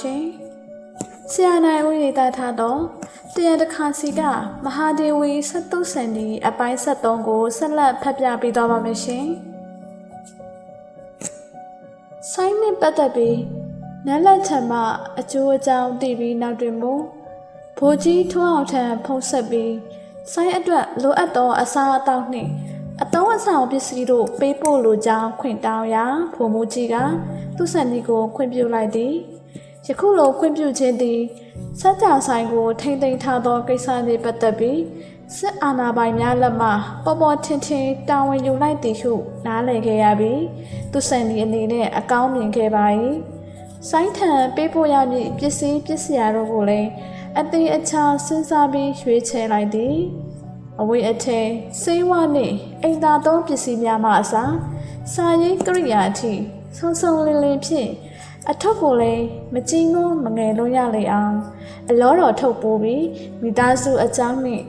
ရှင်ဆရာနိုင်ဦးရေးသားထားသောတရားတစ်ခါစီကမဟာဒေဝီစတ်တုဆန်ဒီအပိုင်း73ကိုဆက်လက်ဖတ်ပြပေးသွားပါမယ်ရှင်ဆိုင်းနဲ့ပတ်သက်ပြီးနက်လက်ထံမှအကျိုးအကြောင်းသိပြီးနောက်တွင်မူဘိုးကြီးထွန်းအောင်ထံဖုံးဆက်ပြီးဆိုင်းအတွက်လိုအပ်သောအစားအသောက်နှင့်အတုံးအဆောင်ပစ္စည်းတို့ပေးပို့လိုကြောင်းခွင့်တောင်းရာဘုံမူကြီးကသူ့ဆန်ဒီကိုခွင့်ပြုလိုက်သည် ယခုလိုခွင့်ပြုခြင်းသည်စัจ जा ဆိုင်ကို ထိမ့်သိမ်းထားသောကိစ္စနှင့်ပတ်သက်ပြီးစစ်အာဏာပိုင်များလက်မှပေါ်ပေါ်ထင်ထင်တာဝန်ယူလိုက်သည်ဟုနားလည်ခဲ့ရပြီးသူ့ဆန်ဒီအနေနဲ့အကောင်းမြင်ခဲ့ပါ၏ဆိုင်းထံပေးပို့ရမည့်ပစ္စည်းပစ္စည်းတို့ကိုလည်းအသေးအချာစဉ်းစားပြီးရွေးချယ်လိုက်သည်အဝေးအထည်စေးဝနှင့်အိမ်သာသုံးပစ္စည်းများမှအစားစာရေးကိရိယာအထိဆုံဆုံလင်းလင်းဖြင့် အထုပ်ကိုလည်းမကြည့်ငုံမငယ်လို့ရလေအောင်အလောတော်ထုတ်ပိုးပြီးမိသားစုအကြောင်းနှင့်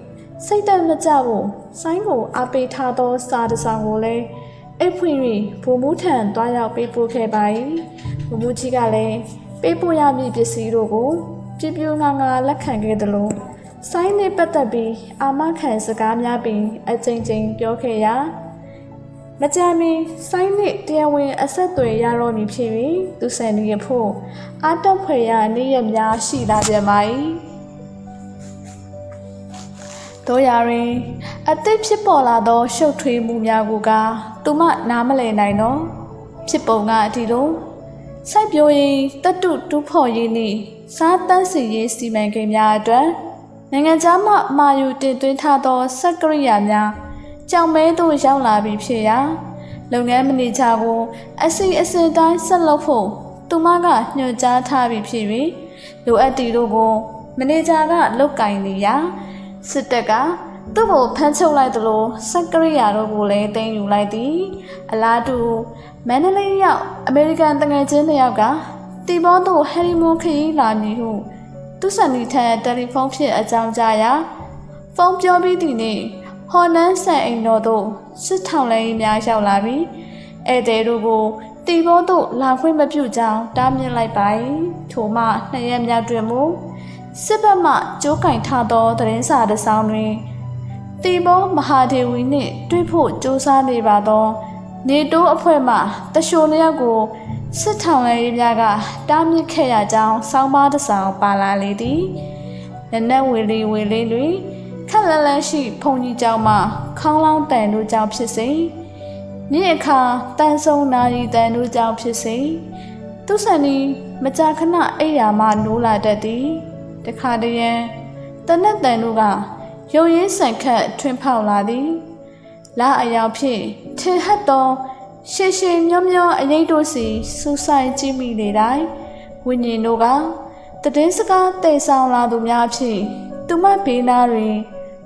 စိတ်သက်မကြဖို့ဆိုင်းကိုအားပေးထားသောစာတစ်စောင်ကိုလည်းအိတ်ဖွင့်၍ဘုံမှုထံတွားရောက်ပေးပို့ခဲ့ပါ၏ဘုံမှုကြီးကလည်းပေးပို့ရမည့်ပစ္စည်းတို့ကိုပြပြငါငါလက်ခံခဲ့သလိုဆိုင်းနဲ့ပတ်သက်ပြီးအာမခံစကားများပင်အကြိမ်ကြိမ်ပြောခဲ့ရာ မကြမ်းမီဆိုင်းနဲ့တရားဝင်အဆက်အသွယ်ရတော့မည်ဖြစ်ပြီးသူဆန်ဒီရဖို့အာတက်ဖွယ်ရနေ့ရက်များရှိလာပြန်ပါ၏တို့ရရင်အသစ်ဖြစ်ပေါ်လာသောရှုပ်ထွေးမှုများကိုကသူမနားမလည်နိုင်တော့ဖြစ်ပုံကအဒီလိုစိုက်ပျိုးရေးတတုတူးဖော်ရေးနှင့်စားတန်းစီရေးစီမံကိန်းများအတွက်နိုင်ငံခြားမှမာယူတင်သွင်းထားသောစက်ကရိယာများ ကြောင်မဲသို့ရောက်လာပြီဖြစ်ရာလုပ်ငန်းမန်နေဂျာကိုအစီအစဉ်တိုင်းဆက်လုပ်ဖို့သူမကညွှန်ကြားထားပြီဖြစ်၍လိုအပ်တီတို့ကိုမန်နေဂျာကလုတ်ကင်နေရာစစ်တပ်ကသူ့ကိုဖမ်းချုပ်လိုက်သလိုစက်ကရိယာတို့ကိုလည်းတင်ယူလိုက်သည်အလားတူမန္တလေးရောက်အမေရိကန်တငယ်ချင်းတစ်ယောက်ကတီဘောသို့ဟယ်ရီမွန်ခရီးလာမည်ဟုသူဆန်နီထံတယ်လီဖုန်းဖြင့်အကြောင်းကြားရာဖုန်းပြောပြီးသည့်နေ့ ဟော်နန်းဆန်အိမ်တော်သို့စစ်ထောင်လဲများရောက်လာပြီးဧည့်သည်တို့ကိုတီဘောသို့လာခွင့်မပြုကြောင်းတားမြစ်လိုက်ပါ၏ထို့မှနှစ်ရက်မြောက်တွင်မူစစ်ဘက်မှကြိုးကင်ထားသောသတင်းစာတစ်စောင်တွင်တီဘောမဟာဒေဝီနှင့်တွေ့ဖို့ကြိုးစားနေပါသောနေတိုးအဖွဲ့မှတရှိုလျောက်ကိုစစ်ထောင်ရေးများကတားမြစ်ခဲ့ရကြောင်းစောင်းပါတစ်ဆောင်ပါလာလေသည်နနက်ဝေလေးဝေလေးတွင် ခက်လန်းလန်းရှိဖုန်ကြီးကျောင်းမှခေါင်းလောင်းတန်တို့ကြောင့်ဖြစ်စေနေ့အခါတန်ဆုံနာရီတန်တို့ကြောင့်ဖြစ်စေသူဆန်ဒီမကြာခဏအိယာမှနိုးလာတတ်သည်တခါတရံတနက်တန်တို့ကရုံရင်းဆန်ခတ်ထွင်းဖောက်လာသည်လာအယောင်ဖြင့်ထင်ဟပ်သောရှေရှေမျောမျောအရေးတို့စီစူဆိုင်ကြည့်မိနေတိုင်းဝိညာဉ်တို့ကတည်င်းစကားတိတ်ဆောင်လာသူများဖြင့်သူမဘေးနာတွင်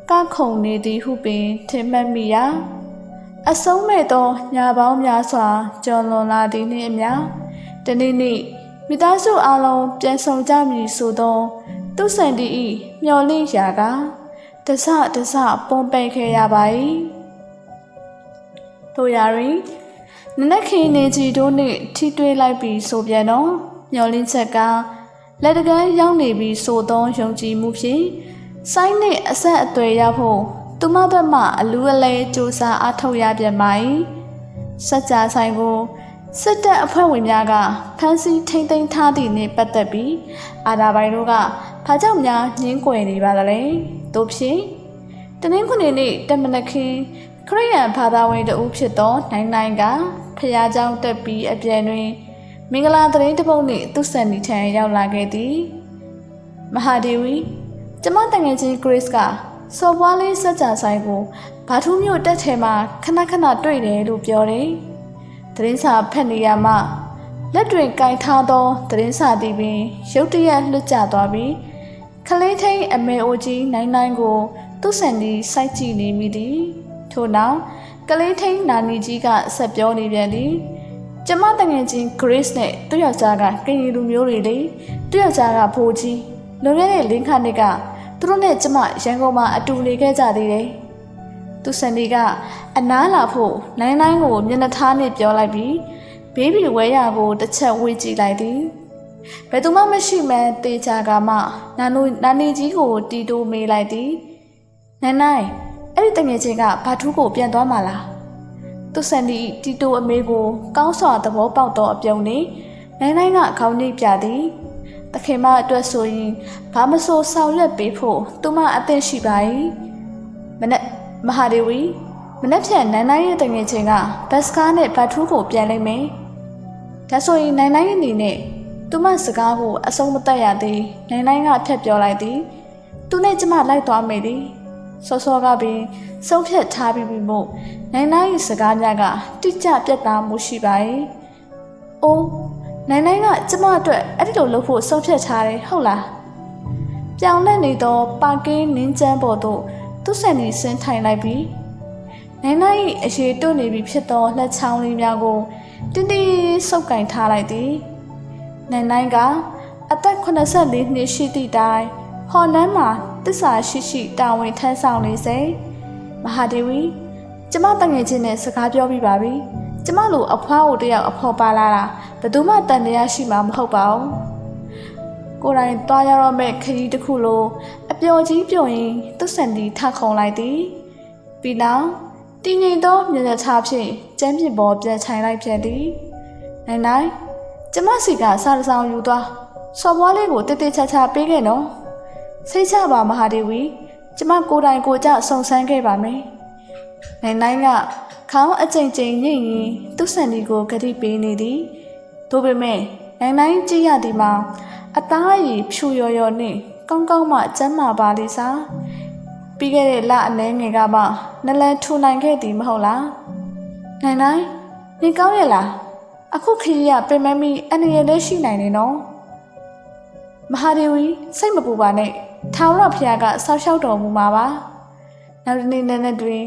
ကခုန်နေသည်ဟုပင်ထင်မှတ်မိရာအဆုံးမဲ့သောညာပေါင်းများစွာကြော်လွန်လာသည်နှင့်အမျှတနေ့နေ့မိသားစုအလုံးပြန်ဆောင်ကြမည်ဆိုသောသူဆန်တီဤမျော်လင့်ရာကတစတစပုံပိတ်ခဲ့ရပါ၏တို့ရာတွင်နနက်ခင်းနေကြီးတို့နှင့်ထိတွေ့လိုက်ပြီးဆိုပြန်တော့မျော်လင့်ချက်ကလက်တကမ်းရောက်နေပြီးဆိုသောယုံကြည်မှုဖြင့် စိုင်းနှင့်အဆက်အသွယ်ရဖို့သူမဘက်မှအလူအလဲစူးစမ်းအားထုတ်ရပြန်ပါ၏စัจ जा ဆိုင်ကိုစစ်တပ်အဖွဲ့ဝင်များကဖမ်းဆီးထိန်းသိမ်းထားသည့်နှင့်ပတ်သက်ပြီးအာဏာပိုင်တို့ကဘာကြောင့်များညှင်းကွယ်နေပါသလဲတို့ဖြင့်တနင်္ဂနွေနေ့တမနခင်းခရိယန်ဘာသာဝင်တဦးဖြစ်သောနိုင်နိုင်ကဖျားเจ้าတက်ပြီးအပြန်တွင်မင်္ဂလာသတင်းတစ်ပုဒ်နှင့်သူ့ဆန်နီထံရောက်လာခဲ့သည်မဟာဒေဝီ ကျမတငယ်ချင်း Grace ကစော်ပွားလေးစัจ जा ဆိုင်ကိုဘာထူးမြို့တက်ထဲမှာခဏခဏတွေ့တယ်လို့ပြောတယ်။သတင်းစာဖတ်နေရမှလက်တွင်ကင်ထားသောသတင်းစာသည်ပင်ရုတ်တရက်လွတ်ကျသွားပြီးခလေးထိန်အမေအိုကြီးနိုင်နိုင်ကို သူ့ဆန်ဒီစိုက်ကြည့်နေမိသည်။ထို့နောက်ကလေးထိန်နာနီကြီးကဆက်ပြောနေပြန်သည်။ကျမတငယ်ချင်း Grace နဲ့သူ့ယောက်ျားကကင်ရီလူမျိုးတွေလေသူ့ယောက်ျားကဖိုးကြီးလွန်ခဲ့တဲ့လင်းခါနှစ်က သူတို့နဲ့ကျမရန်ကုန်မှာအတူနေခဲ့ကြသေးတယ်။သူစန်ဒီကအနားလာဖို့နိုင်နိုင်ကိုမျက်နှာထားနဲ့ပြောလိုက်ပြီးဘေးဘီဝဲရကိုတစ်ချက်ဝေးကြည့်လိုက်သည်ဘယ်သူမှမရှိမှန်းတေချာကမှနာနိုနာနေကြီးကိုတီတိုးမေးလိုက်သည်နန်းနိုင်အဲ့ဒီတငယ်ချင်းကဘာထူးကိုပြန်သွားမှလားသူဆန်ဒီတီတိုအမေကိုကောင်းစွာသဘောပေါက်သောအပြုံနဲ့နိုင်နိုင်ကခေါင်းညိတ်ပြသည် တခင်မအတွက်ဆိုရင်ဘာမဆိုဆောင်ရွက်ပေးဖို့သူမအသင့်ရှိပါ၏မနက်မဟာဒေဝီမနက်ဖြန်နန်းနိုင်ရဲ့တငယ်ချင်းကဘတ်စကားနဲ့ဘာထူးကိုပြန်လိုက်မယ်ဒါဆိုရင်နိုင်နိုင်ရဲ့အနေနဲ့သူမစကားကိုအဆုံးမတက်ရသေးနိုင်နိုင်ကထက်ပြောလိုက်သည်သူနဲ့ကျမလိုက်သွားမယ်သည်စောစောကပင်ဆုံးဖြတ်ထားပြီးပြီမို့နိုင်နိုင်ရဲ့စကားများကတိကျပြတ်သားမှုရှိပါ၏အိုး နိုင်နိုင်ကကျမအတွက်အဲ့ဒီလိုလုပ်ဖို့ဆုံးဖြတ်ထားတယ်ဟုတ်လားပြောင်းလဲနေသောပါကင်းနင်းချမ်းပေါ်သို့သူ့ဆန်နီဆင်းထိုင်လိုက်ပြီးနိုင်နိုင်၏အရှိတွနေပြီဖြစ်သောလက်ချောင်းလေးများကိုတင်းတင်းဆုပ်ကင်ထားလိုက်သည်နိုင်နိုင်ကအသက်84နှစ်ရှိသည့်တိုင်ဟော်နန်းမှာတစ္ဆာရှိရှိတာဝန်ထမ်းဆောင်နေစေမဟာဒေဝီကျမတငယ်ချင်းနဲ့စကားပြောပြီးပါပြီ ကျမလိုအဖွားကိုတယောက်အဖော်ပါလာတာဘယ်သူမှတန်တရားရှိမှာမဟုတ်ပါဘူးကိုယ်တိုင်တွားရတော့မဲ့ခရီးတစ်ခုလိုအပျော်ကြီးပျော်ရင်သူ့ဆန်ဒီထခုံလိုက်သည်ပြီးနောက်တည်ငြိမ်သောမျက်နှာထားဖြင့်ကျမ်းပြစ်ပေါ်ပြန်ချိုင်လိုက်ပြန်သည်နိုင်နိုင်ကျမစီကစားတစောင်းယူသွားစော်ဘွားလေးကိုတိတ်တိတ်ချာချာပေးခဲ့နော်စိတ်ချပါမဟာဒေဝီ ကျမကိုယ်တိုင်ကိုယ်ကြစုံစမ်းခဲ့ပါမယ်နိုင်နိုင်က ခေါင်းအကျိန်ကျိန်ညိရင်သူ့ဆန်ဒီကိုဂတိပေးနေသည်သို့ပေမဲ့နိုင်နိုင်ကြည့်ရသည်မှာအသားရည်ဖြူရော်ရော်နဲ့ကောင်းကောင်းမှကျမ်းမာပါလိစားပြီးခဲ့တဲ့လအနည်းငယ်ကမှနလန်ထူနိုင်ခဲ့သည်မဟုတ်လားနိုင်နိုင်နေကောင်းရဲ့လားအခုခရီးကပြင်မမီအနေရလေးရှိနိုင်နေနော်မဟာဒေဝီစိတ်မပူပါနဲ့ထာဝရဘုရားကဆောက်ရှောက်တော်မူမှာပါနောက်တစ်နေ့နဲ့တွင်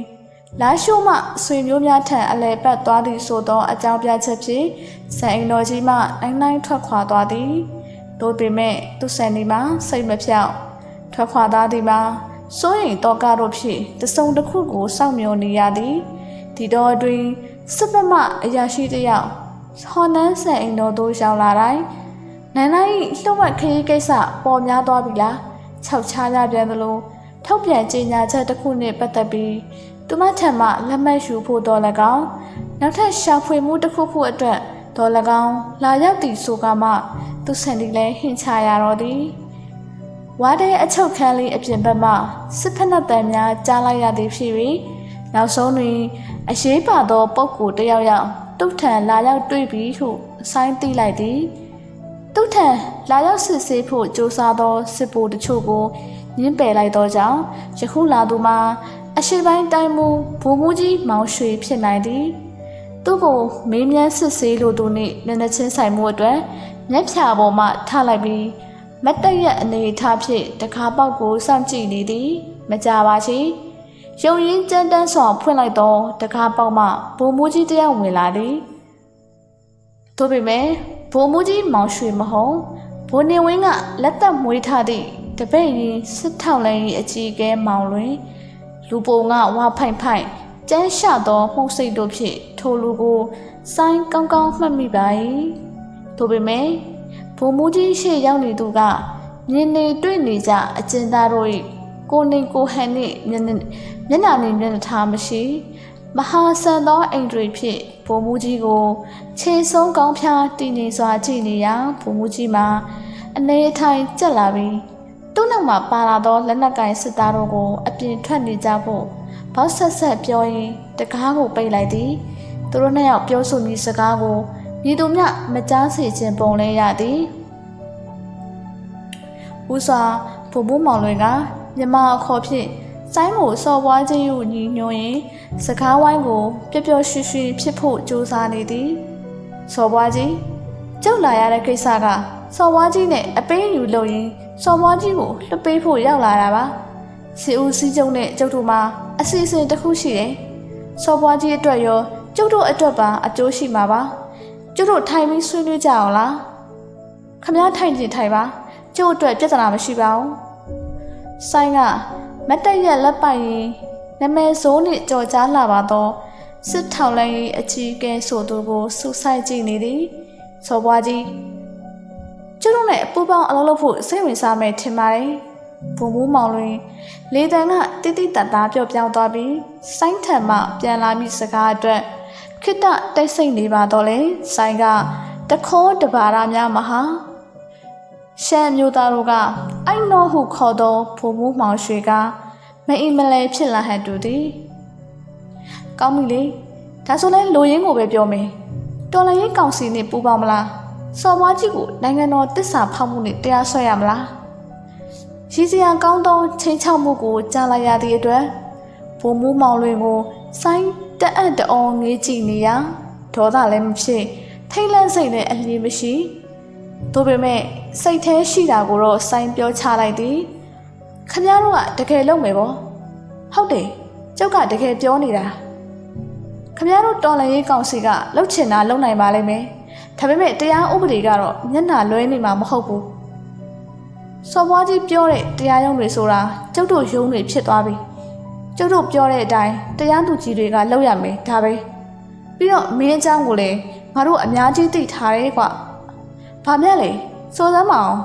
လာရှိုးမှဆွေမျိုးများထံအလဲပတ်သွားသည်ဆိုသောအကြောင်းပြချက်ဖြင့်ဆန်အိမ်တော်ကြီးမှနိုင်နိုင်ထွက်ခွာသွားသည်တို့ပေမဲ့သူဆန်ဒီမှာစိတ်မဖြောက်ထွက်ခွာသွားသည်မှာစိုးရိမ်တော့ကားတို့ဖြင့်တစုံတစ်ခုကိုစောင့်မျှော်နေရသည်ဒီတော့အတွင်းစစ်ပမအရာရှိတစ်ယောက်ဟော်နန်းဆန်အိမ်တော်သို့ရောက်လာတိုင်းနန်းနိုင်လှုပ်ဝက်ခရီးကိစ္စပေါ်များသွားပြီလားခြောက်ချားကြပြန်သလိုထောက်ပြန်ကြေညာချက်တစ်ခုနဲ့ပတ်သက်ပြီး သူမထံမှလက်မှတ်ယူဖို့တော်၎င်းနောက်ထပ်ရှာဖွေမှုတစ်ခုခုအတွက်တော်၎င်းလာရောက်သည်ဆိုကမှသူဆန်ဒီလဲဟင်ချရတော့သည်ဝါတဲ့အချုပ်ခန်းလေးအပြင်ဘက်မှစစ်ဖက်နှက်တံများကြားလိုက်ရသည်ဖြစ်ပြီးနောက်ဆုံးတွင်အရေးပါသောပုံကိုတယောက်ယောက်တုတ်ထန်လာရောက်တွေ့ပြီးဟုအဆိုင်သိလိုက်သည်တုတ်ထန်လာရောက်စစ်ဆေးဖို့ကြိုးစားသောစစ်ဗိုလ်တချို့ကိုညှင်းပယ်လိုက်သောကြောင့်ယခုလာသူမှာ အရှိပိုင်းတိုင်းမူဘိုးမူကြီးမောင်ရွှေဖြစ်နိုင်သည်သူ့ကိုမေးမြန်းစစ်ဆေးလိုသူနှင့်မျက်နှာချင်းဆိုင်မှုအတွက်မျက်ဖြာပေါ်မှထားလိုက်ပြီးမတ်တရက်အနေထားဖြင့်တကားပေါက်ကိုစောင့်ကြည့်နေသည် မကြပါချေရုံရင်းကြမ်းတမ်းစွာဖွင့်လိုက်သောတကားပေါက်မှဘိုးမူကြီးတယောက်ဝင်လာသည်တို့ပေမဲ့ဘိုးမူကြီးမောင်ရွှေမဟုတ်ဘိုးနေဝင်းကလက်သက်မွေးထားသည့်တပည့်ရင်စစ်ထောက်လိုင်း၏အကြီးအကဲမောင်လွင် လူပုံကဝါဖိုင်ဖိုင်ကျန်းရှသောမှုတ်စိတ်တို့ဖြင့်ထိုလူကိုစိုင်းကောင်းကောင်းမှတ်မိပါ၏တို့ပေမဲ့ဘုံမူကြီးရှေ့ရောက်နေသူကမြင်နေတွေ့နေကြအကျဉ်းသားတို့၏ကိုနေကိုဟန်နှင့်မျက်နှာမျက်နှာနှင့်မျက်နှာထားမရှိမဟာဆန်သောအိမ်တွေဖြင့်ဘုံမူကြီးကိုခြေဆုံးကောင်းဖျားတည်နေစွာကြည့်နေရာဘုံမူကြီးမှာအနေအထိုင်ကျက်လာပြီး သူ့နောက်မှာပါလာသောလက်နက်ကင်စစ်သားတို့ကိုအပြင်ထွက်နေကြဖို့ဘောက်ဆက်ဆက်ပြောရင်းတကားကိုပိတ်လိုက်သည်သူတို့နှစ်ယောက်ပြောဆိုမိစကားကိုမြည်သူမြမကြားစေခြင်းပုံလဲရသည်ဦးစွာဘုံဘုံမောင်လွင်ကမြမအခေါ်ဖြင့်စိုင်းကိုစော်ပွားခြင်းယူညီညွှန်ရင်စကားဝိုင်းကိုပျော်ပျော်ရွှင်ရွှင်ဖြစ်ဖို့ကြိုးစားနေသည်စော်ပွားကြီးကျုပ်လာရတဲ့ကိစ္စကစော်ပွားကြီးနဲ့အပိန်းယူလို့ရင် စော်ပွားကြီးကိုလွှတ်ပေးဖို့ရောက်လာတာပါစီဦးစီးကျုံနဲ့ကျုပ်တို့မှာအစီအစဉ်တစ်ခုရှိတယ်စော်ပွားကြီးအတွက်ရောကျုပ်တို့အတွက်ပါအကျိုးရှိမှာပါကျုပ်တို့ထိုင်ပြီးဆွေးနွေးကြအောင်လားခမည်းထိုင်ကြည့်ထိုင်ပါကျုပ်အတွက်ပြဿနာမရှိပါဘူးဆိုင်ကမတ်တက်ရက်လက်ပိုက်ရင်နမဲစိုးနဲ့ကြော်ကြားလာပါတော့စစ်ထောက်လိုက်ရေးအကြီးအကဲဆိုသူကိုစူဆိုင်ကြည့်နေသည်စောပွားကြီး ကျုပ်တို့နဲ့ပူပေါင်းအလုပ်လုပ်ဖို့စိတ်ဝင်စားမယ်ထင်ပါတယ်ဘုံမူးမောင်လွင်လေတန်ကတိတိတတ်တာပြော့ပြောင်းသွားပြီးစိုင်းထံမှပြန်လာမိစကားအတွက်ခိတ္တတိတ်ဆိတ်နေပါတော့လေစိုင်းကတခေါ်တပါရများမဟာရှမ်းမျိုးသားတို့ကအိုင်နောဟုခေါ်သောဘုံမူးမောင်ရွှေကမအီမလဲဖြစ်လာဟန်တူသည်ကောင်းပြီလေဒါဆိုလဲလိုရင်းကိုပဲပြောမယ်တော်လိုင်းရေးကောင်စီနဲ့ပူးပေါင်းမလား စော်ဘွားကြီးကိုနိုင်ငံတော်တစ္ဆာဖောက်မှုနဲ့တရားစွဲရမလားရည်စရာကောင်းသောချင်းချောက်မှုကိုကြားလိုက်ရသည့်အတွက်ဘုံမူးမောင်လွင်ကိုစိုင်းတက်အံ့တအောငေးကြည့်နေရဒေါသလည်းမဖြစ်ထိတ်လန့်စိတ်လည်းအလျေမရှိသို့ပေမဲ့စိတ်แท้ရှိတာကိုတော့စိုင်းပြောချလိုက်သည်ခမည်းတော်ကတကယ်လုပ်မယ်ပေါ့ဟုတ်တယ်ကျုပ်ကတကယ်ပြောနေတာခမရတို့တော်လန်ရေးကောင်စီကလှုပ်ချင်တာလုပ်နိုင်ပါလိမ့်မယ်။ ။ဒါပေမဲ့တရားဥပဒေကတော့မျက်နှာလွဲနေမှာမဟုတ်ဘူး။စော်ဘွားကြီးပြောတဲ့တရားရုံးတွေဆိုတာကျုပ်တို့ရုံးတွေဖြစ်သွားပြီ။ကျုပ်တို့ပြောတဲ့အတိုင်းတရားသူကြီးတွေကလုပ်ရမယ်ဒါပဲ။ပြီးတော့မင်းအကြောင်းကိုလည်းငါတို့အများကြီးသိထားတယ်ကွ။ဘာမြတ်လဲစော်စမ်းမအောင်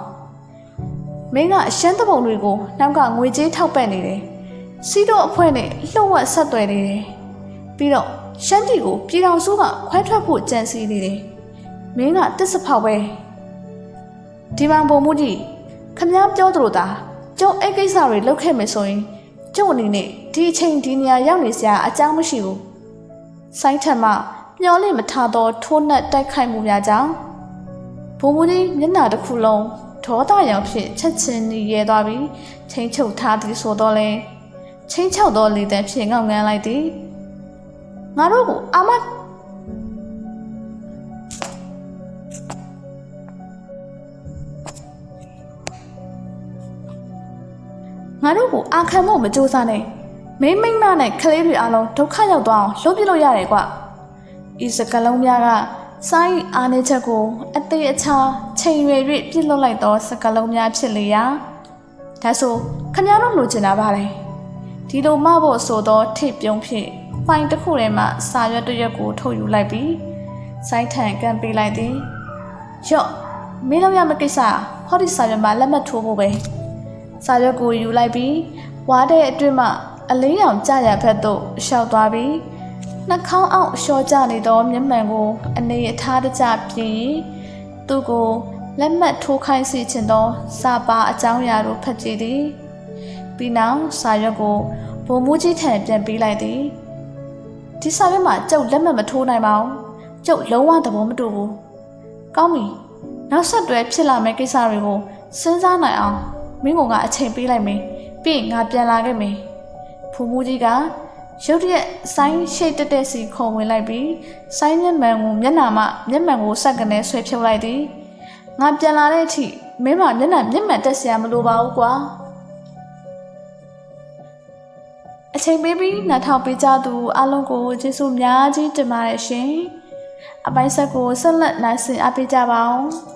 ။မင်းကအရှမ်းတပုံတွေကိုနောက်ကငွေကြေးထောက်ပံ့နေတယ်။စီးတော့အဖွဲနဲ့လှုပ်ဝက်ဆက်သွယ်နေတယ်။ပြီးတော့ရှမ်းပြည်ကိုပြည်တော်စုကခွဲထွက်ဖို့ကြံစည်နေတယ်။ မင်းကတစ်စဖောက်ပဲ။ဒီမှာပုံမှုကြီးခမည်းပြောသလိုသာကျုပ်အဲ့ကိစ္စတွေလုပ်ခဲ့မယ်ဆိုရင်ကျုပ်အနေနဲ့ဒီအချိန်ဒီနေရာရောက်နေစရာအကြောင်းမရှိဘူး။စိုင်းထက်မှမျောလင့်မထားသောထိုးနှက်တိုက်ခိုက်မှုများကြောင့်ဘုံမူကြီးမျက်နှာတစ်ခုလုံးဒေါသရောင်ဖြင့်ချက်ချင်းနေရဲသွားပြီးချင်းချုပ်ထားသည်ဆိုတော့လေချင်းချောက်သောလေတံဖြင့်ငောက်ငန်းလိုက်သည်ငါတို့ကိုအာမ ငါတို့ကိုအာခံဖို့မကြိုးစားနဲ့မင်းမိမ့်မနဲ့ကလေးတွေအလုံးဒုက္ခရောက်သွားအောင်လှုပ်ပြလို့ရတယ်ကွဤစကလုံးများကစိုင်းအားနေချက်ကို အသေးအချာချိန်ရွယ်၍ပြစ်လွတ်လိုက်သောစကလုံးများဖြစ်လေရာဒါဆိုခမရတို့လိုချင်တာပါလေဒီလိုမဖို့ဆိုသောထိပ်ပြုံးဖြင့်ဖိုင်တစ်ခုထဲမှစာရွက်တစ်ရွက်ကိုထုတ်ယူလိုက်ပြီးစိုင်းထန်ကန်ပေးလိုက်သည်ရော့မင်းတို့ရမကိစ္စဟောဒီစာရွက်မှာလက်မှတ်ထိုးဖို့ပဲ စာရွက်ကိုယူလိုက်ပြီးဝါတဲ့အတွင်းမှအလေးရောင်ကြရဖက်သို့ရှောက်သွားပြီးနှာခေါင်းအောက်လျှော်ကျနေသောမျက်မှန်ကို အနေအထားတကျပြင်ရင်သူ့ကိုလက်မှတ်ထိုးခိုင်းစီခြင်းသောစာပါအကြောင်းအရာတို့ဖတ်ကြည့်သည်ပြီးနောက်စာရွက်ကိုဘုံမူကြီးထံပြန်ပေးလိုက်သည်ဒီစာရွက်မှာကျုပ်လက်မှတ်မထိုးနိုင်ပါဘူး။ကျုပ်လုံးဝသဘောမတူဘူး။ကောင်းပြီ။နောက်ဆက်တွဲဖြစ်လာမယ့်ကိစ္စတွေကိုစဉ်းစားနိုင်အောင် မင်းကအချိန်ပေးလိုက်မယ်။ပြီးရင်ငါပြန်လာခဲ့မယ်။ဖူမူကြီးကရုတ်တရက်ဆိုင်းရှိတ်တက်တက်စီခုံဝင်လိုက်ပြီးဆိုင်းမျက်မှန်ကိုမျက်နှာမှမျက်မှန်ကိုဆက်ကနေဆွဲဖြုတ်လိုက်သည်။ငါပြန်လာတဲ့အထိမင်းမမျက်နှာမျက်မှန်တက်စရာမလိုပါဘူးကွာ။အချိန်ပေးပြီးနှာထောင်ပေးကြသူအလုံးကိုကျေးဇူးများကြီးတင်ပါတယ်ရှင်။အပိုင်းဆက်ကိုဆက်လက်နိုင်ဆင်အားပေးကြပါအောင်။